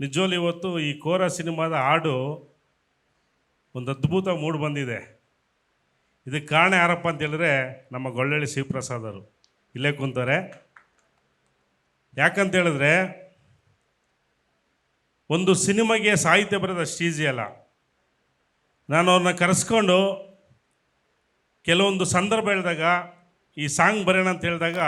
ನಿಜವಲ್ಲಿ ಇವತ್ತು ಈ ಕೋರ ಸಿನಿಮಾದ ಹಾಡು ಒಂದು ಅದ್ಭುತ ಮೂಡ್ ಬಂದಿದೆ. ಇದಕ್ಕೆ ಕಾರಣ ಯಾರಪ್ಪ ಅಂತ ಹೇಳಿದ್ರೆ ನಮ್ಮ ಗೊಳ್ಳಳ್ಳಿ ಅವರು. ಇಲ್ಲೇ ಕುಂತಾರೆ ಯಾಕಂತೇಳಿದ್ರೆ ಒಂದು ಸಿನಿಮಾಗೆ ಸಾಹಿತ್ಯ ಬರೋದು ಅಷ್ಟು ಈಸಿ ಅಲ್ಲ. ನಾನು ಅವ್ರನ್ನ ಕರೆಸ್ಕೊಂಡು ಕೆಲವೊಂದು ಸಂದರ್ಭ ಹೇಳಿದಾಗ ಈ ಸಾಂಗ್ ಬರೋಣ ಅಂತ ಹೇಳಿದಾಗ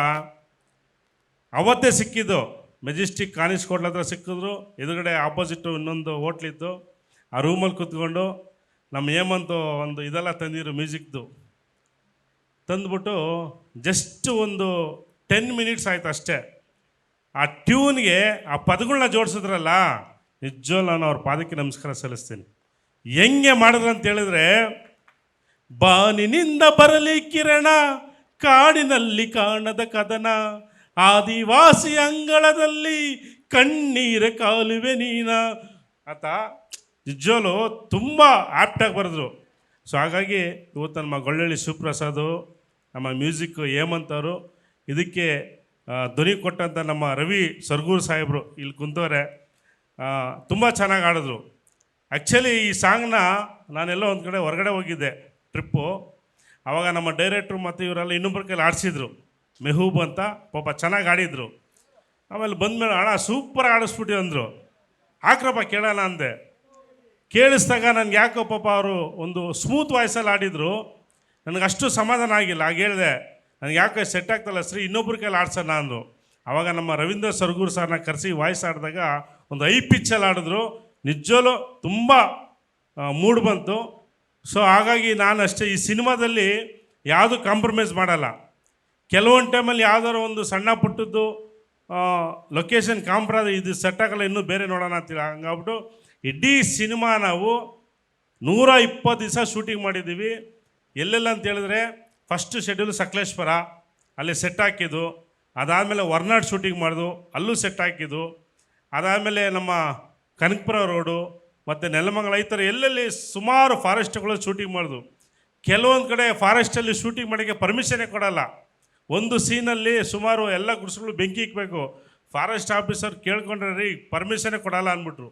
ಅವತ್ತೇ ಸಿಕ್ಕಿದ್ದು ಮೆಜೆಸ್ಟಿಕ್ ಕಾಣಿಸ್ಕೊಡ್ಲ ಹತ್ರ ಸಿಕ್ಕಿದ್ರು, ಎದುರುಗಡೆ ಆಪೋಸಿಟ್ ಇನ್ನೊಂದು ಹೋಟ್ಲಿತ್ತು ಆ ರೂಮಲ್ಲಿ ಕೂತ್ಕೊಂಡು ನಮ್ಮ ಹೇಮಂತು ಒಂದು ಇದೆಲ್ಲ ತಂದಿರು ಮ್ಯೂಸಿಕ್ದು ತಂದ್ಬಿಟ್ಟು ಜಸ್ಟ್ ಒಂದು ಟೆನ್ ಮಿನಿಟ್ಸ್ ಆಯ್ತು ಅಷ್ಟೇ. ಆ ಟ್ಯೂನ್ಗೆ ಆ ಪದಗಳನ್ನ ಜೋಡಿಸಿದ್ರಲ್ಲ ನಿಜವಲ್ಲ ನಾನು ಅವ್ರ ಪಾದಕ್ಕೆ ನಮಸ್ಕಾರ ಸಲ್ಲಿಸ್ತೀನಿ. ಹೆಂಗೆ ಮಾಡಿದ್ರು ಅಂತ ಹೇಳಿದ್ರೆ, ಬಾನಿನಿಂದ ಬರಲಿ ಕಿರಣ, ಕಾಡಿನಲ್ಲಿ ಕಾಣದ ಕದನ ಆದಿವಾಸಿ ಅಂಗಳದಲ್ಲಿ ಕಣ್ಣೀರ ಕಾಲುವೆ ನೀನ. ಆತ ನಿಜಲು ತುಂಬ ಆ್ಯಪ್ಟಾಗಿ ಬರೆದ್ರು. ಸೊ ಹಾಗಾಗಿ ಇವತ್ತು ನಮ್ಮ ಗೊಳ್ಳಳ್ಳಿ ಸುಪ್ರಸಾದ್ ನಮ್ಮ ಮ್ಯೂಸಿಕ್ ಹೇಮಂತ್ ಅವರು ಇದಕ್ಕೆ ಧ್ವನಿ ಕೊಟ್ಟಂಥ ನಮ್ಮ ರವಿ ಸರ್ಗೂರು ಸಾಹೇಬರು ಇಲ್ಲಿ ಕುಂತವ್ರೆ ತುಂಬ ಚೆನ್ನಾಗಿ ಆಡಿದ್ರು ಆ್ಯಕ್ಚುಲಿ ಈ ಸಾಂಗ್ನ ನಾನೆಲ್ಲೋ ಒಂದು ಕಡೆ ಹೊರಗಡೆ ಹೋಗಿದ್ದೆ ಟ್ರಿಪ್ಪು ಆವಾಗ ನಮ್ಮ ಡೈರೆಕ್ಟ್ರು ಮತ್ತು ಇವರೆಲ್ಲ ಇನ್ನೊಬ್ಬರ ಕೈಲಿ ಆಡಿಸಿದ್ರು ಮೆಹೂಬ್ ಅಂತ ಪಾಪ ಚೆನ್ನಾಗಿ ಆಡಿದ್ರು. ಆಮೇಲೆ ಬಂದಮೇಲೆ, ಅಣ್ಣ ಸೂಪರ್ ಆಡಿಸ್ಬಿಟ್ಟು ಅಂದರು. ಹಾಕ್ರಪ್ಪ ಕೇಳೋಣ ಅಂದೆ. ಕೇಳಿಸ್ದಾಗ ನನಗೆ ಯಾಕೋ ಪಾಪ ಅವರು ಒಂದು ಸ್ಮೂತ್ ವಾಯ್ಸಲ್ಲಿ ಆಡಿದರು. ನನಗೆ ಅಷ್ಟು ಸಮಾಧಾನ ಆಗಿಲ್ಲ. ಆಗ ಹೇಳಿದೆ, ನನಗೆ ಯಾಕೆ ಸೆಟ್ ಆಗ್ತಲ್ಲ ಶ್ರೀ ಇನ್ನೊಬ್ಬರ ಕೈಲಿ ಆಡ್ಸೋಣ ಅಂದರು. ಆವಾಗ ನಮ್ಮ ರವೀಂದ್ರ ಸರ್ಗೂರ್ ಸರ್ನ ಕರೆಸಿ ವಾಯ್ಸ್ ಆಡಿದಾಗ ಒಂದು ಐ ಪಿಚ್ಚಲ್ಲಿ ಆಡಿದ್ರು. ನಿಜವೂ ತುಂಬ ಮೂಡ್ ಬಂತು. ಸೊ ಹಾಗಾಗಿ ನಾನು ಅಷ್ಟೇ ಈ ಸಿನಿಮಾದಲ್ಲಿ ಯಾವುದು ಕಾಂಪ್ರಮೈಸ್ ಮಾಡಲ್ಲ. ಕೆಲವೊಂದು ಟೈಮಲ್ಲಿ ಯಾವ್ದಾದ್ರು ಒಂದು ಸಣ್ಣ ಪುಟ್ಟದ್ದು ಲೊಕೇಶನ್ ಕಾಂಪ್ರಾದ ಇದು ಸೆಟ್ ಆಗಲ್ಲ, ಇನ್ನೂ ಬೇರೆ ನೋಡೋಣ ಅಂತಿಲ್ಲ ಹಂಗಾಗ್ಬಿಟ್ಟು ಇಡೀ ಸಿನಿಮಾ ನಾವು ನೂರ ಇಪ್ಪತ್ತು ದಿವಸ ಶೂಟಿಂಗ್ ಮಾಡಿದ್ದೀವಿ. ಎಲ್ಲೆಲ್ಲ ಅಂತ ಹೇಳಿದ್ರೆ ಫಸ್ಟ್ ಶೆಡ್ಯೂಲ್ ಸಕಲೇಶ್ವರ ಅಲ್ಲಿ ಸೆಟ್ ಹಾಕಿದ್ದು, ಅದಾದಮೇಲೆ ಹೊರ್ನಾಡ್ ಶೂಟಿಂಗ್ ಮಾಡಿದ್ವು ಅಲ್ಲೂ ಸೆಟ್ ಹಾಕಿದ್ದು, ಅದಾದಮೇಲೆ ನಮ್ಮ ಕನಕಪುರ ರೋಡು ಮತ್ತು ನೆಲಮಂಗಲ, ಈ ಥರ ಎಲ್ಲೆಲ್ಲಿ ಸುಮಾರು ಫಾರೆಸ್ಟ್ಗಳು ಶೂಟಿಂಗ್ ಮಾಡಿದ್ವು ಕೆಲವೊಂದು ಕಡೆ ಫಾರೆಸ್ಟಲ್ಲಿ ಶೂಟಿಂಗ್ ಮಾಡೋಕ್ಕೆ ಪರ್ಮಿಷನೇ ಕೊಡಲ್ಲ. ಒಂದು ಸೀನಲ್ಲಿ ಸುಮಾರು ಎಲ್ಲ ಗುಡಿಸ್ಗಳು ಬೆಂಕಿ ಇಕ್ಬೇಕು. ಫಾರೆಸ್ಟ್ ಆಫೀಸರ್ ಕೇಳ್ಕೊಂಡ್ರೆ ರೀ ಪರ್ಮಿಷನ್ನೇ ಕೊಡಲ್ಲ ಅಂದ್ಬಿಟ್ರು.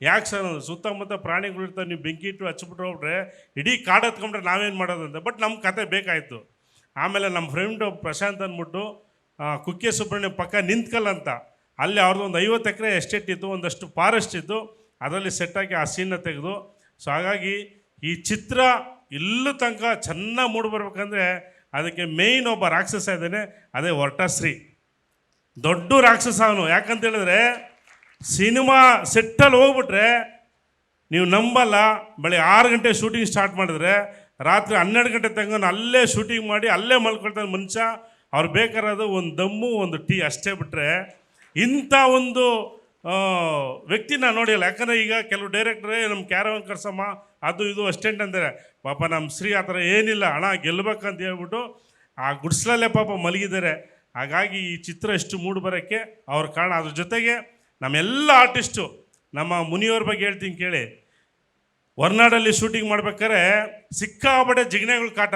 ಯಾಕೆ ಸರ್, ಸುತ್ತಮುತ್ತ ಪ್ರಾಣಿಗಳು ಇರ್ತಾವೆ, ನೀವು ಬೆಂಕಿ ಇಟ್ಟು ಹಚ್ಬಿಟ್ಟು ಹೋಗ್ರೆ ಇಡೀ ಕಾಡು ಹತ್ಕೊಂಡ್ರೆ ನಾವೇನು ಅಂತ ಬಟ್ ನಮ್ಮ ಕತೆ ಬೇಕಾಯಿತು. ಆಮೇಲೆ ನಮ್ಮ ಫ್ರೆಂಡು ಪ್ರಶಾಂತ್ ಅಂದ್ಬಿಟ್ಟು ಕುಕ್ಕೆ ಸುಬ್ರಹ್ಮಣ್ಯ ಪಕ್ಕ ನಿಂತ್ಕಲ್ಲ ಅಂತ. ಅಲ್ಲಿ ಅವ್ರದ್ದು ಒಂದು ಐವತ್ತು ಎಕರೆ ಎಸ್ಟೇಟ್ ಇತ್ತು, ಒಂದಷ್ಟು ಫಾರೆಸ್ಟ್ ಇತ್ತು. ಅದರಲ್ಲಿ ಸೆಟ್ ಆಗಿ ಆ ಸೀನ್ನ ತೆಗೆದು. ಸೊ ಹಾಗಾಗಿ ಈ ಚಿತ್ರ ಇಲ್ಲೂ ತನಕ ಚೆನ್ನಾಗಿ ಮೂಡಿ ಬರ್ಬೇಕಂದ್ರೆ ಅದಕ್ಕೆ ಮೇಯ್ನ್ ಒಬ್ಬ ರಾಕ್ಷಸ ಇದ್ದಾನೆ, ಅದೇ ಹೊರಟಶ್ರೀ ದೊಡ್ಡ ರಾಕ್ಷಸ ಅವನು. ಯಾಕಂತ ಹೇಳಿದ್ರೆ, ಸಿನಿಮಾ ಸೆಟ್ಟಲ್ಲಿ ಹೋಗ್ಬಿಟ್ರೆ, ನೀವು ನಂಬಲ್ಲ. ಬೆಳೆ ಆರು ಗಂಟೆ ಶೂಟಿಂಗ್ ಸ್ಟಾರ್ಟ್ ಮಾಡಿದ್ರೆ, ರಾತ್ರಿ ಹನ್ನೆರಡು ಗಂಟೆ ತಂಗ ಅಲ್ಲೇ ಶೂಟಿಂಗ್ ಮಾಡಿ, ಅಲ್ಲೇ ಮಲ್ಕೊಳ್ತಾನೆ ಮನುಷ್ಯ. ಅವ್ರು ಬೇಕಾರದು ಒಂದು ದಮ್ಮು, ಒಂದು ಟೀ ಅಷ್ಟೇ ಬಿಟ್ಟರೆ ಇಂಥ ಒಂದು ವ್ಯಕ್ತಿನ ನೋಡಿಲ್ಲ. ಯಾಕಂದರೆ ಈಗ ಕೆಲವು ಡೈರೆಕ್ಟ್ರೇ ನಮ್ಮ ಕ್ಯಾರವನ್ ಕರ್ಸಮ್ಮ, ಅದು ಇದು ಅಸ್ಟೆಂಟ್ ಅಂತಾರೆ. ಪಾಪ ನಮ್ಮ ಶ್ರೀ ಆ ಥರ ಏನಿಲ್ಲ, ಹಣ ಗೆಲ್ಲಬೇಕಂತ ಹೇಳ್ಬಿಟ್ಟು ಆ ಗುಡ್ಸ್ಲಲ್ಲೇ ಪಾಪ ಮಲಗಿದ್ದಾರೆ. ಹಾಗಾಗಿ ಈ ಚಿತ್ರ ಎಷ್ಟು ಮೂಡು ಬರೋಕ್ಕೆ ಅವ್ರ ಕಾರಣ. ಅದ್ರ ಜೊತೆಗೆ ನಮ್ಮೆಲ್ಲ ಆರ್ಟಿಸ್ಟು ನಮ್ಮ ಮುನಿಯವ್ರ ಬಗ್ಗೆ ಹೇಳ್ತೀನಿ ಕೇಳಿ. ಹೊರ್ನಾಡಲ್ಲಿ ಶೂಟಿಂಗ್ ಮಾಡ್ಬೇಕಾದ್ರೆ ಸಿಕ್ಕಾಪಟ್ಟೆ ಜಿಗ್ನೆಗಳು ಕಾಟ.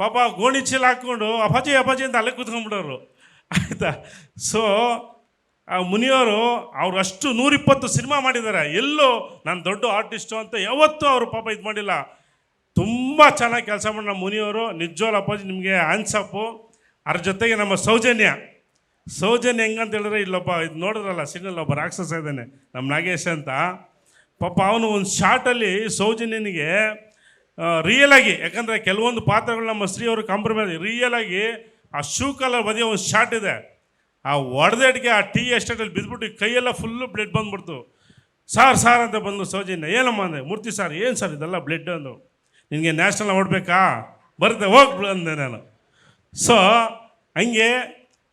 ಪಾಪ ಗೋಣಿ ಚೀಲ ಹಾಕ್ಕೊಂಡು ಅಪಾಜಿ ಅಪಾಜಿ ಅಂತ ಅಲ್ಲೇ ಕೂತ್ಕೊಂಡ್ಬಿಡೋರು. ಆಯಿತಾ? ಸೊ ಆ ಮುನಿಯವರು ಅವ್ರು ಅಷ್ಟು ನೂರಿಪ್ಪತ್ತು ಸಿನಿಮಾ ಮಾಡಿದ್ದಾರೆ. ಎಲ್ಲೋ ನಾನು ದೊಡ್ಡ ಆರ್ಟಿಸ್ಟು ಅಂತ ಯಾವತ್ತೂ ಅವರು ಪಾಪ ಇದು ಮಾಡಿಲ್ಲ. ತುಂಬ ಚೆನ್ನಾಗಿ ಕೆಲಸ ಮಾಡಿ ನಮ್ಮ ಮುನಿಯವರು ನಿಜವಾಗ್ಲೂ ಅಪ್ಪಾಜಿ ನಿಮಗೆ ಆನ್ಸಪ್ಪು ಅದ್ರ ಜೊತೆಗೆ ನಮ್ಮ ಸೌಜನ್ಯ. ಸೌಜನ್ಯ ಹೆಂಗಂತ ಹೇಳಿದ್ರೆ ಇಲ್ಲೊಬ್ಬ ಇದು ನೋಡಿದ್ರಲ್ಲ ಸಿಗ್ನಲ್ ಒಬ್ಬ ರಾಕ್ಷಸ ಇದ್ದಾನೆ ನಮ್ಮ ನಾಗೇಶ್ ಅಂತ. ಪಾಪ ಅವನು ಒಂದು ಶಾರ್ಟಲ್ಲಿ ಸೌಜನ್ಯನಿಗೆ ರಿಯಲಾಗಿ ಯಾಕಂದರೆ ಕೆಲವೊಂದು ಪಾತ್ರಗಳು ನಮ್ಮ ಸ್ತ್ರೀಯವರು ಕಾಂಪ್ರಮೈಸ್ ರಿಯಲಾಗಿ ಆ ಶೂ ಕಲರ್ ಬದಿಯ ಒಂದು ಶಾರ್ಟ್ ಇದೆ. ಆ ಒಡೆದೇಟ್ಗೆ ಆ ಟೀ ಎಸ್ಟೇಟಲ್ಲಿ ಬಿದ್ದುಬಿಟ್ಟು ಕೈಯೆಲ್ಲ ಫುಲ್ಲು ಬ್ಲಡ್ ಬಂದ್ಬಿಡ್ತು. ಸಾರ್ ಸಾರ್ ಅಂತ ಬಂದು ಸೌಜನ್ಯ. ಏನಮ್ಮ ಅಂದೆ? ಮೂರ್ತಿ ಸಾರ್, ಏನು ಸರ್ ಇದೆಲ್ಲ ಬ್ಲಡ್ ಅಂದು? ನಿನಗೆ ನ್ಯಾಷನಲ್ ಓಡಬೇಕಾ ಬರುತ್ತೆ, ಹೋಗಿ ಅಂದೆ ನಾನು. ಸೊ ಹಂಗೆ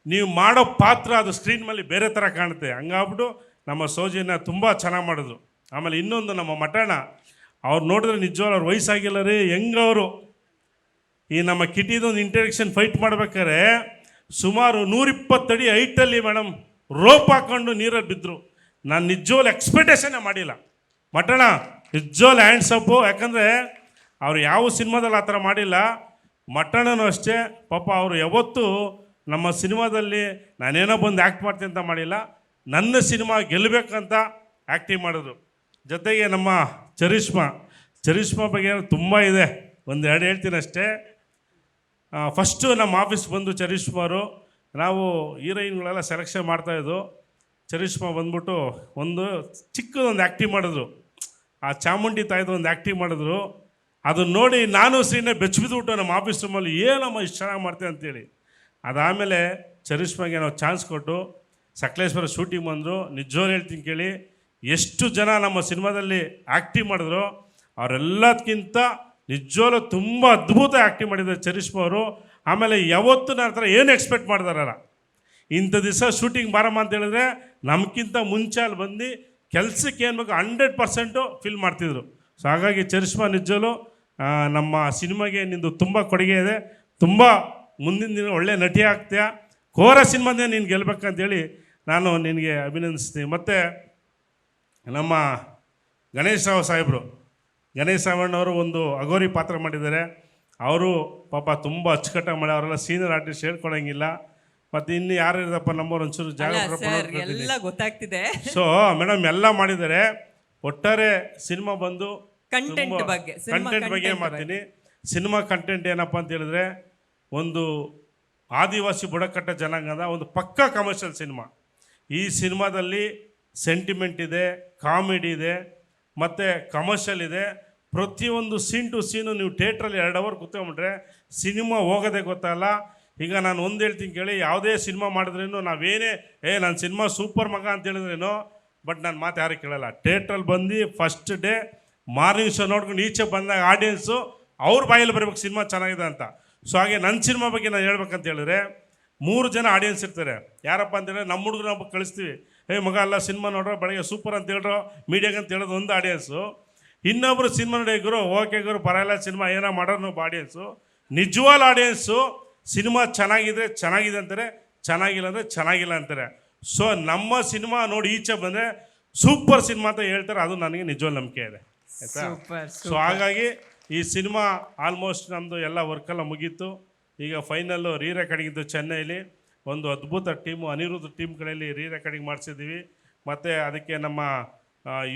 ನೀವು ಮಾಡೋ ಪಾತ್ರ ಅದು ಸ್ಕ್ರೀನ್ ಮೇಲೆ ಬೇರೆ ಥರ ಕಾಣುತ್ತೆ. ಹಂಗಾಗ್ಬಿಟ್ಟು ನಮ್ಮ ಸೌಜನ್ಯ ತುಂಬ ಚೆನ್ನಾಗಿ ಮಾಡಿದ್ರು. ಆಮೇಲೆ ಇನ್ನೊಂದು ನಮ್ಮ ಮಠಣ ಅವ್ರು ನೋಡಿದ್ರೆ ನಿಜವಾಗ್ಲೂ ಅವ್ರ ವಯಸ್ಸಾಗಿಲ್ಲ ರೀ, ಹೆಂಗವರು? ಈ ನಮ್ಮ ಕಿಟಿದೊಂದು ಇಂಟ್ರಡಕ್ಷನ್ ಫೈಟ್ ಮಾಡ್ಬೇಕಾದ್ರೆ ಸುಮಾರು ನೂರಿಪ್ಪತ್ತಡಿ ಹೈಟಲ್ಲಿ ಮೇಡಮ್ ರೋಪ್ ಹಾಕೊಂಡು ನೀರಲ್ಲಿ ಬಿದ್ದರು ನಾನು ನಿಜವಲ್ಲಿ ಎಕ್ಸ್ಪೆಕ್ಟೇಷನ್ನೇ ಮಾಡಿಲ್ಲ. ಮಟಣ ಹ್ಯಾಂಡ್ಸ್ ಅಪ್ಪು ಯಾಕಂದರೆ ಅವ್ರು ಯಾವ ಸಿನಿಮಾದಲ್ಲಿ ಆ ಥರ ಮಾಡಿಲ್ಲ. ಮಟಣನೂ ಅಷ್ಟೇ. ಪಾಪ ಅವರು ಯಾವತ್ತೂ ನಮ್ಮ ಸಿನಿಮಾದಲ್ಲಿ ನಾನೇನೋ ಬಂದು ಆ್ಯಕ್ಟ್ ಮಾಡ್ತೀನಿ ಅಂತ ಮಾಡಿಲ್ಲ. ನನ್ನ ಸಿನಿಮಾ ಗೆಲ್ಲಬೇಕಂತ ಆ್ಯಕ್ಟಿಂಗ್ ಮಾಡಿದ್ರು. ಜೊತೆಗೆ ನಮ್ಮ ಚರಿಷ್ಮಾ ಚರಿಷ್ಮಾ ಬಗ್ಗೆ ತುಂಬ ಇದೆ. ಒಂದು ಎರಡು ಹೇಳ್ತೀನಿ ಅಷ್ಟೇ. ಫಸ್ಟು ನಮ್ಮ ಆಫೀಸ್ ಬಂದು ಚರಿಷ್ಮಾರು, ನಾವು ಹೀರೋಯಿನ್ಗಳೆಲ್ಲ ಸೆಲೆಕ್ಷನ್ ಮಾಡ್ತಾಯಿದ್ದು ಚರಿಷ್ಮಾ ಬಂದ್ಬಿಟ್ಟು ಒಂದು ಚಿಕ್ಕದೊಂದು ಆ್ಯಕ್ಟಿವ್ ಮಾಡಿದ್ರು. ಆ ಚಾಮುಂಡಿ ತಾಯಿದು ಒಂದು ಆ್ಯಕ್ಟಿಂಗ್ ಮಾಡಿದ್ರು. ಅದನ್ನ ನೋಡಿ ನಾನು ಸೀನೆ ಬೆಚ್ಚಿಬಿದ್ಬಿಟ್ಟು ನಮ್ಮ ಆಫೀಸ್ ರೂಮಲ್ಲಿ ಏನಮ್ಮ ಇಷ್ಟು ಚೆನ್ನಾಗಿ ಮಾಡ್ತೇವೆ ಅಂತೇಳಿ. ಅದಾದಮೇಲೆ ಚರಿಷ್ಮಾಗೆ ನಾವು ಚಾನ್ಸ್ ಕೊಟ್ಟು ಸಕಲೇಶ್ವರ ಶೂಟಿಂಗ್ ಬಂದರು. ನಿಜವೂ ಹೇಳ್ತೀನಿ ಕೇಳಿ, ಎಷ್ಟು ಜನ ನಮ್ಮ ಸಿನಿಮಾದಲ್ಲಿ ಆ್ಯಕ್ಟಿಂಗ್ ಮಾಡಿದ್ರು ಅವರೆಲ್ಲದಕ್ಕಿಂತ ನಿಜವಾಗ್ಲೂ ತುಂಬ ಅದ್ಭುತ ಆ್ಯಕ್ಟಿಂಗ್ ಮಾಡಿದ್ದಾರೆ ಚರಿಷ್ಮಾ ಅವರು. ಆಮೇಲೆ ಯಾವತ್ತೂ ನನ್ನ ಹತ್ರ ಏನು ಎಕ್ಸ್ಪೆಕ್ಟ್ ಮಾಡಿದಾರಲ್ಲ ಇಂಥ ದಿವಸ ಶೂಟಿಂಗ್ ಬಾರಮ್ಮ ಅಂತ ಹೇಳಿದ್ರೆ ನಮ್ಗಿಂತ ಮುಂಚೆ ಅಲ್ಲಿ ಬಂದು ಕೆಲಸಕ್ಕೆ ಏನು ಬೇಕು ಹಂಡ್ರೆಡ್ ಪರ್ಸೆಂಟು ಫಿಲ್ ಮಾಡ್ತಿದ್ರು. ಸೊ ಹಾಗಾಗಿ ಚರಿಷ್ಮಾ ನಿಜಲು ನಮ್ಮ ಸಿನಿಮಾಗೆ ನಿಂದು ತುಂಬ ಕೊಡುಗೆ ಇದೆ. ತುಂಬ ಮುಂದಿನ ದಿನ ಒಳ್ಳೆ ನಟಿ ಆಗ್ತೀಯಾ. ಕೋರ ಸಿನಿಮಾದೇ ನೀನು ಗೆಲ್ಬೇಕಂತೇಳಿ ನಾನು ನಿನಗೆ ಅಭಿನಂದಿಸ್ತೀನಿ. ಮತ್ತು ನಮ್ಮ ಗಣೇಶ್ ರಾವ್ ಸಾಹೇಬರು ಗಣೇಶ್ ಸಾವಣ್ಣವರು ಒಂದು ಅಗೋರಿ ಪಾತ್ರ ಮಾಡಿದ್ದಾರೆ. ಅವರು ಪಾಪ ತುಂಬ ಅಚ್ಚುಕಟ್ಟಾಗಿ ಮಾಡಿ ಅವರೆಲ್ಲ ಸೀನಿಯರ್ ಆರ್ಟಿಸ್ಟ್ ಹೇಳ್ಕೊಳಂಗಿಲ್ಲ. ಮತ್ತು ಇನ್ನು ಯಾರು ಇರೋದಪ್ಪ ನಮ್ಮವ್ರು ಒಂಚೂರು ಜಾಗ ಎಲ್ಲ ಗೊತ್ತಾಗ್ತಿದೆ. ಸೊ ಮೇಡಮ್ ಎಲ್ಲ ಮಾಡಿದ್ದಾರೆ. ಒಟ್ಟಾರೆ ಸಿನಿಮಾ ಬಂದು ಕಂಟೆಂಟ್ ಬಗ್ಗೆ, ಕಂಟೆಂಟ್ ಬಗ್ಗೆ ಮಾಡ್ತೀನಿ ಸಿನಿಮಾ ಕಂಟೆಂಟ್ ಏನಪ್ಪ ಅಂತ ಹೇಳಿದ್ರೆ ಒಂದು ಆದಿವಾಸಿ ಬುಡಕಟ್ಟ ಜನಾಂಗದ ಒಂದು ಪಕ್ಕಾ ಕಮರ್ಷಿಯಲ್ ಸಿನಿಮಾ. ಈ ಸಿನಿಮಾದಲ್ಲಿ ಸೆಂಟಿಮೆಂಟ್ ಇದೆ ಕಾಮಿಡಿ ಇದೆ ಮತ್ತು ಕಮರ್ಷಿಯಲ್ ಇದೆ. ಪ್ರತಿಯೊಂದು ಸೀನ್ ಟು ಸೀನು ನೀವು ಥಿಯೇಟ್ರಲ್ಲಿ ಎರಡು ಅವರ್ ಕೂತ್ಕೊಂಬಿಟ್ರೆ ಸಿನಿಮಾ ಹೋಗೋದೇ ಗೊತ್ತಲ್ಲ. ಈಗ ನಾನು ಒಂದು ಹೇಳ್ತೀನಿ ಕೇಳಿ, ಯಾವುದೇ ಸಿನಿಮಾ ಮಾಡಿದ್ರೇನು ನಾವೇನೇ, ಏ ನನ್ನ ಸಿನಿಮಾ ಸೂಪರ್ ಮಗ ಅಂತ ಹೇಳಿದ್ರೇನು ಬಟ್ ನಾನು ಮಾತು ಯಾರು ಕೇಳಲ್ಲ. ಥಿಯೇಟ್ರಲ್ಲಿ ಬಂದು ಫಸ್ಟ್ ಡೇ ಮಾರ್ನಿಂಗ್ ಶೋ ನೋಡ್ಕೊಂಡು ಈಚೆ ಬಂದಾಗ ಆಡಿಯನ್ಸು ಅವ್ರ ಬಾಯಲ್ಲಿ ಬರಬೇಕು ಸಿನಿಮಾ ಚೆನ್ನಾಗಿದೆ ಅಂತ. ಸೊ ಹಾಗೆ ನನ್ನ ಸಿನಿಮಾ ಬಗ್ಗೆ ನಾನು ಹೇಳ್ಬೇಕಂತ ಹೇಳಿದ್ರೆ ಮೂರು ಜನ ಆಡಿಯನ್ಸ್ ಇರ್ತಾರೆ. ಯಾರಪ್ಪ ಅಂತ ಹೇಳಿದ್ರೆ ನಮ್ಮ ಹುಡುಗರು ನಾವು ಕಳಿಸ್ತೀವಿ. ಹೇ ಮಗ ಅಲ್ಲ ಸಿನಿಮಾ ನೋಡ್ರೋ? ಬೆಳಗ್ಗೆ ಸೂಪರ್ ಅಂತ ಹೇಳ್ರೋ? ಮೀಡಿಯಾಗೆ ಅಂತ ಹೇಳೋದು ಒಂದು ಆಡಿಯನ್ಸು ಇನ್ನೊಬ್ಬರು ಸಿನಿಮಾ ನೋಡಿ ಗುರು ಓಕೆ ಗುರು ಪರವಾಗಿಲ್ಲ ಸಿನಿಮಾ ಏನೋ ಮಾಡೋರು ಒಬ್ಬ ಆಡಿಯನ್ಸು ನಿಜವಾದ ಆಡಿಯನ್ಸು ಸಿನಿಮಾ ಚೆನ್ನಾಗಿದ್ರೆ ಚೆನ್ನಾಗಿದೆ ಅಂತಾರೆ ಚೆನ್ನಾಗಿಲ್ಲ ಅಂದರೆ ಚೆನ್ನಾಗಿಲ್ಲ ಅಂತಾರೆ. ಸೊ ನಮ್ಮ ಸಿನಿಮಾ ನೋಡಿ ಈಚೆ ಬಂದರೆ ಸೂಪರ್ ಸಿನಿಮಾ ಅಂತ ಹೇಳ್ತಾರೆ ಅದು ನನಗೆ ನಿಜವಾದ ನಂಬಿಕೆ ಇದೆ. ಆಯಿತಾ? ಸೊ ಹಾಗಾಗಿ ಈ ಸಿನಿಮಾ ಆಲ್ಮೋಸ್ಟ್ ನಮ್ಮದು ಎಲ್ಲ ವರ್ಕೆಲ್ಲ ಮುಗೀತು. ಈಗ ಫೈನಲ್ಲು ರೀ ರೆಕಾರ್ಡಿಂಗ್ ಇದ್ದು ಚೆನ್ನೈಲಿ ಒಂದು ಅದ್ಭುತ ಟೀಮು ಅನಿರುದ್ಧ ಟೀಮ್ ಕಡೆಯಲ್ಲಿ ರೀ ರೆಕಾರ್ಡಿಂಗ್ ಮಾಡಿಸಿದ್ದೀವಿ. ಮತ್ತು ಅದಕ್ಕೆ ನಮ್ಮ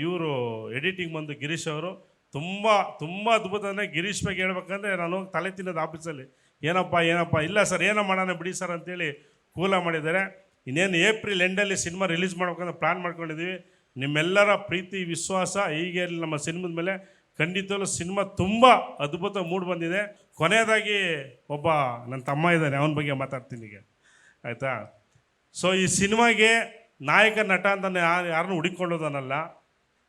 ಇವರು ಎಡಿಟಿಂಗ್ ಬಂದು ಗಿರೀಶ್ ಅವರು. ತುಂಬ ತುಂಬ ಅದ್ಭುತ ಅಂದರೆ ಗಿರೀಶ್ ಬಗ್ಗೆ ಹೇಳ್ಬೇಕಂದ್ರೆ ನಾನು ತಲೆ ತಿನ್ನೋದು ಆಫೀಸಲ್ಲಿ ಏನಪ್ಪ ಏನಪ್ಪ, ಇಲ್ಲ ಸರ್ ಏನೋ ಮಾಡೋಣ ಬಿಡಿ ಸರ್ ಅಂತೇಳಿ ಕೂಲ ಮಾಡಿದ್ದಾರೆ. ಇನ್ನೇನು ಏಪ್ರಿಲ್ ಎಂಡಲ್ಲಿ ಸಿನಿಮಾ ರಿಲೀಸ್ ಮಾಡ್ಬೇಕಂತ ಪ್ಲ್ಯಾನ್ ಮಾಡ್ಕೊಂಡಿದ್ದೀವಿ. ನಿಮ್ಮೆಲ್ಲರ ಪ್ರೀತಿ, ವಿಶ್ವಾಸ ಹೀಗೆ ನಮ್ಮ ಸಿನಿಮಾದ ಮೇಲೆ ಖಂಡಿತವಾಗ್ಲೂ ಸಿನಿಮಾ ತುಂಬ ಅದ್ಭುತ ಮೂಡ್ ಬಂದಿದೆ. ಕೊನೆಯದಾಗಿ ಒಬ್ಬ ನನ್ನ ತಮ್ಮ ಇದ್ದಾನೆ, ಅವನ ಬಗ್ಗೆ ಮಾತಾಡ್ತೀನಿ ಈಗ. ಆಯಿತಾ? ಸೊ ಈ ಸಿನಿಮಾಗೆ ನಾಯಕ, ನಟ ಅಂತ ಯಾರು, ಯಾರನ್ನು ಹುಡುಕೊಂಡೋದನ್ನಲ್ಲ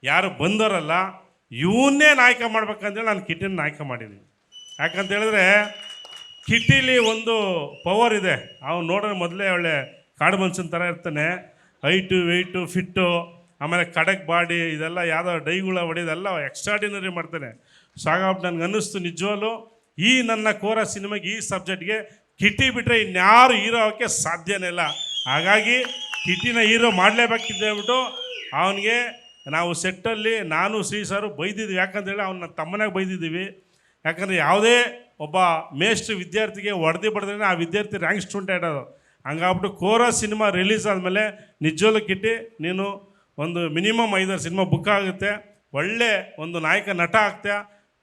ಯಾರು ಬಂದವರಲ್ಲ, ಇವನ್ನೇ ನಾಯಕ ಮಾಡ್ಬೇಕಂತೇಳಿ ನಾನು ಕಿಟ್ಟಿನ ನಾಯಕ ಮಾಡಿದ್ದೀನಿ. ಯಾಕಂತ ಹೇಳಿದ್ರೆ, ಕಿಟ್ಟಿಲಿ ಒಂದು ಪವರ್ ಇದೆ. ಅವ್ನು ನೋಡಿದ್ರೆ ಮೊದಲೇ ಒಳ್ಳೆ ಕಾಡು ಮನ್ಸಿನ ಥರ ಇರ್ತಾನೆ. ಹೈಟು ವೆಯ್ಟು ಫಿಟ್ಟು ಆಮೇಲೆ ಕಡಕ್ ಬಾಡಿ, ಇದೆಲ್ಲ ಯಾವುದೋ ಡೈಗಳ ಹೊಡೆಯೋದೆಲ್ಲ ಎಕ್ಸ್ಟ್ರಾಡಿನರಿ ಮಾಡ್ತಾನೆ. ಸಾಗಾಬ್ ನನಗೆ ಅನ್ನಿಸ್ತು ನಿಜವಾಗ್ಲೂ. ಈ ನನ್ನ ಕೋರ ಸಿನಿಮಾಗೆ ಈ ಸಬ್ಜೆಕ್ಟ್ಗೆ ಕಿಟಿ ಬಿಟ್ಟರೆ ಇನ್ಯಾರು ಹೀರೋ ಆಗೋಕ್ಕೆ ಸಾಧ್ಯನೇ ಇಲ್ಲ. ಹಾಗಾಗಿ ಕಿಟಿನ ಹೀರೋ ಮಾಡಲೇಬೇಕಿದ್ದೆ ಹೇಳ್ಬಿಟ್ಟು ಅವನಿಗೆ ನಾವು ಸೆಟ್ಟಲ್ಲಿ ನಾನು ಶ್ರೀ ಸಾರು ಬೈದಿದ್ವಿ. ಯಾಕಂತೇಳಿ ಅವನ ತಮ್ಮನಾಗ ಬೈದಿದ್ದೀವಿ. ಯಾಕಂದರೆ ಯಾವುದೇ ಒಬ್ಬ ಮೇಷ್ಟ್ರು ವಿದ್ಯಾರ್ಥಿಗೆ ಹೊಡೆದಿ ಬಡ್ದ್ರೆ ಆ ವಿದ್ಯಾರ್ಥಿ ರ್ಯಾಂಕ್ ಸ್ಟೂಡೆಂಟ್ ಇಡೋದು ಹಂಗಾಗ್ಬಿಟ್ಟು ಕೋರ ಸಿನಿಮಾ ರಿಲೀಸ್ ಆದಮೇಲೆ ನಿಜವಲ್ಲೂ ಕಿಟ್ಟಿ ನೀನು ಒಂದು ಮಿನಿಮಮ್ ಐದಾರು ಸಿನಿಮಾ ಬುಕ್ ಆಗುತ್ತೆ. ಒಳ್ಳೆ ಒಂದು ನಾಯಕ ನಟ ಆಗ್ತೀಯ?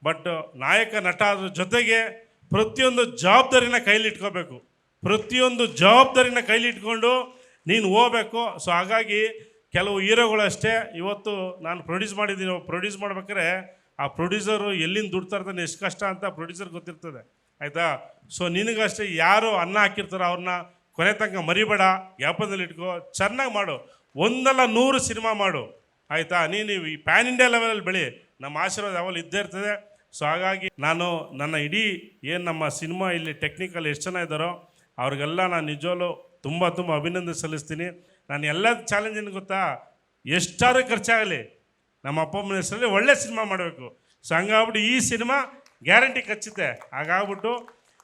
ಬಟ್ ನಾಯಕ ನಟ ಅದ್ರ ಜೊತೆಗೆ ಪ್ರತಿಯೊಂದು ಜವಾಬ್ದಾರಿನ ಕೈಲಿ ಇಟ್ಕೋಬೇಕು. ಪ್ರತಿಯೊಂದು ಜವಾಬ್ದಾರಿನ ಕೈಲಿ ಇಟ್ಕೊಂಡು ನೀನು ಹೋಗ್ಬೇಕು ಸೊ ಹಾಗಾಗಿ ಕೆಲವು ಹೀರೋಗಳಷ್ಟೇ ಇವತ್ತು ನಾನು ಪ್ರೊಡ್ಯೂಸ್ ಮಾಡಿದ್ದೀನಿ. ಪ್ರೊಡ್ಯೂಸ್ ಮಾಡ್ಬೇಕಾದ್ರೆ ಆ ಪ್ರೊಡ್ಯೂಸರು ಎಲ್ಲಿಂದ ದುಡ್ತಾ ತರ್ತಾನೆ ಎಷ್ಟು ಕಷ್ಟ ಅಂತ ಪ್ರೊಡ್ಯೂಸರ್ ಗೊತ್ತಿರ್ತದೆ. ಆಯಿತಾ? ಸೊ ನಿನಗಷ್ಟೇ ಯಾರು ಅನ್ನ ಹಾಕಿರ್ತಾರೋ ಅವ್ರನ್ನ ಕೊನೆ ತನಕ ಮರಿಬೇಡ. ಜ್ಞಾಪನದಲ್ಲಿ ಇಟ್ಕೋ. ಚೆನ್ನಾಗಿ ಮಾಡು. ಒಂದಲ್ಲ ನೂರು ಸಿನಿಮಾ ಮಾಡು. ಆಯಿತಾ? ನೀನು ಈ ಪ್ಯಾನ್ ಇಂಡಿಯಾ ಲೆವೆಲಲ್ಲಿ ಬೆಳಿ. ನಮ್ಮ ಆಶೀರ್ವಾದ ಯಾವಾಗಲೂ ಇದ್ದೇ ಇರ್ತದೆ. ಸೊ ಹಾಗಾಗಿ ನಾನು ನನ್ನ ಇಡೀ ಏನು ನಮ್ಮ ಸಿನಿಮಾ ಇಲ್ಲಿ ಟೆಕ್ನಿಕಲ್ ಎಷ್ಟು ಜನ ಇದ್ದಾರೋ ಅವ್ರಿಗೆಲ್ಲ ನಾನು ನಿಜವಾಗ್ಲೂ ತುಂಬ ತುಂಬ ಅಭಿನಂದನೆ ಸಲ್ಲಿಸ್ತೀನಿ. ನಾನು ಎಲ್ಲ ಚಾಲೆಂಜ್ ಏನು ಗೊತ್ತಾ? ಎಷ್ಟಾದ್ರೂ ಖರ್ಚಾಗಲಿ. ನಮ್ಮ ಅಪ್ಪ ಅಮ್ಮನ ಹೆಸರಲ್ಲಿ ಒಳ್ಳೆ ಸಿನಿಮಾ ಮಾಡಬೇಕು. ಸೊ ಹಂಗಾಗ್ಬಿಟ್ಟು ಈ ಸಿನಿಮಾ ಗ್ಯಾರಂಟಿ ಖಚಿತೆ ಹಾಗಾಗ್ಬಿಟ್ಟು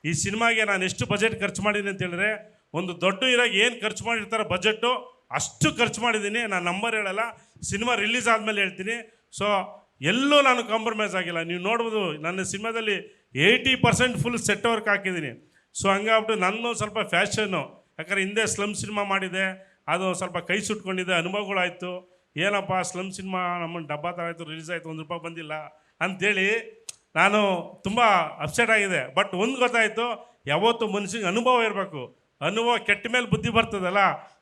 ಈ ಸಿನಿಮಾಗೆ ನಾನು ಎಷ್ಟು ಬಜೆಟ್ ಖರ್ಚು ಮಾಡಿದ್ದೀನಿ ಅಂತ ಹೇಳಿದ್ರೆ, ಒಂದು ದೊಡ್ಡ ಇರಾಗ ಏನು ಖರ್ಚು ಮಾಡಿರ್ತಾರೋ ಬಜೆಟ್ಟು ಅಷ್ಟು ಖರ್ಚು ಮಾಡಿದ್ದೀನಿ. ನಾನು ನಂಬರ್ ಹೇಳಲ್ಲ. ಸಿನಿಮಾ ರಿಲೀಸ್ ಆದಮೇಲೆ ಹೇಳ್ತೀನಿ. ಸೊ ಎಲ್ಲೂ ನಾನು ಕಾಂಪ್ರಮೈಸ್ ಆಗಿಲ್ಲ. ನೀವು ನೋಡ್ಬೋದು, ನನ್ನ ಸಿನಿಮಾದಲ್ಲಿ eighty percent full set work ಹಾಕಿದ್ದೀನಿ. ಸೊ ಹಂಗಾಗ್ಬಿಟ್ಟು ನನ್ನ ಸ್ವಲ್ಪ ಫ್ಯಾಷನ್ನು ಯಾಕಂದ್ರೆ ಹಿಂದೆ ಸ್ಲಮ್ ಸಿನಿಮಾ ಮಾಡಿದೆ, ಅದು ಸ್ವಲ್ಪ ಕೈ ಸುಟ್ಕೊಂಡಿದೆ ಅನುಭವಗಳಾಯಿತು ಏನಪ್ಪ ಸ್ಲಮ್ ಸಿನಿಮಾ ನಮ್ಮ ಡಬ್ಬಾ ಥರ ಆಯಿತು ರಿಲೀಸ್ ಆಯಿತು, ಒಂದು ರೂಪಾಯಿ ಬಂದಿಲ್ಲ ಅಂಥೇಳಿ ನಾನು ತುಂಬ ಅಪ್ಸೆಟ್ ಆಗಿದೆ. ಬಟ್ ಒಂದು ಗೊತ್ತಾಯಿತು, ಯಾವತ್ತೂ ಮನುಷ್ಯನಿಗೆ ಅನುಭವ ಇರಬೇಕು. ಅನುಭವ ಕೆಟ್ಟ ಮೇಲೆ ಬುದ್ಧಿ ಬರ್ತದಲ್ಲ?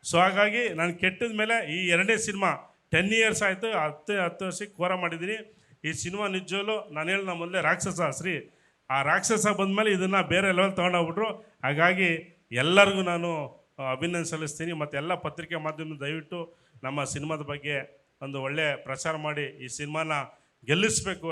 ಸೊ ಹಾಗಾಗಿ ನಾನು ಕೆಟ್ಟದ ಮೇಲೆ ಈ ಎರಡನೇ ಸಿನಿಮಾ ಟೆನ್ ಇಯರ್ಸ್ ಆಯಿತು, ಹತ್ತು ಹತ್ತು ವರ್ಷಕ್ಕೆ ಕೋರ ಮಾಡಿದ್ದೀನಿ. ಈ ಸಿನಿಮಾ ನಿಜವಲ್ಲೂ ನಾನು ಹೇಳಿ ನಮ್ಮ ಮೊದಲೇ ರಾಕ್ಷಸ, ಶ್ರೀ. ಆ ರಾಕ್ಷಸ ಬಂದಮೇಲೆ ಇದನ್ನು ಬೇರೆ ಲೆವೆಲ್ ತೊಗೊಂಡೋಗ್ಬಿಟ್ರು. ಹಾಗಾಗಿ ಎಲ್ಲರಿಗೂ ನಾನು ಅಭಿನಂದನೆ ಸಲ್ಲಿಸ್ತೀನಿ. ಮತ್ತು ಎಲ್ಲ ಪತ್ರಿಕೆ ಮಾಧ್ಯಮ ದಯವಿಟ್ಟು ನಮ್ಮ ಸಿನಿಮಾದ ಬಗ್ಗೆ ಒಂದು ಒಳ್ಳೆಯ ಪ್ರಚಾರ ಮಾಡಿ ಈ ಸಿನಿಮಾನ ಗೆಲ್ಲಿಸಬೇಕು